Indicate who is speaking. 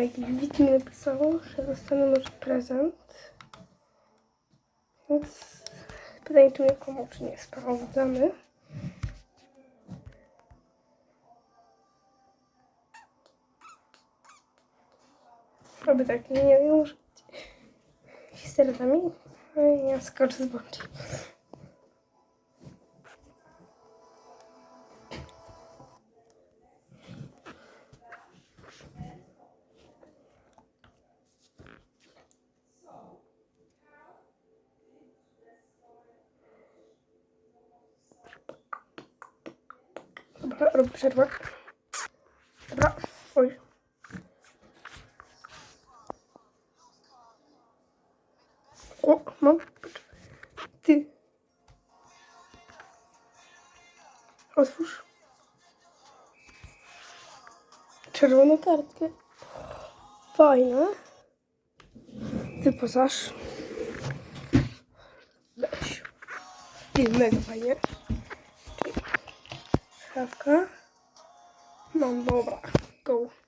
Speaker 1: Jakiś widz mi napisał, że dostanę może prezent. Więc pytanie, mnie komu, czy nie sprawdzamy. Robię tak, nie wiem, może histerytami. No i ja skoczę z bądź. Dobra, robię przerwę. Dobra, oj. O, mam. Ty. Otwórz. Czerwoną kartkę. Fajne. Wyposaż. Weź. Ty, mega fajnie. Czyli Szafka. Mam, dobra. Go.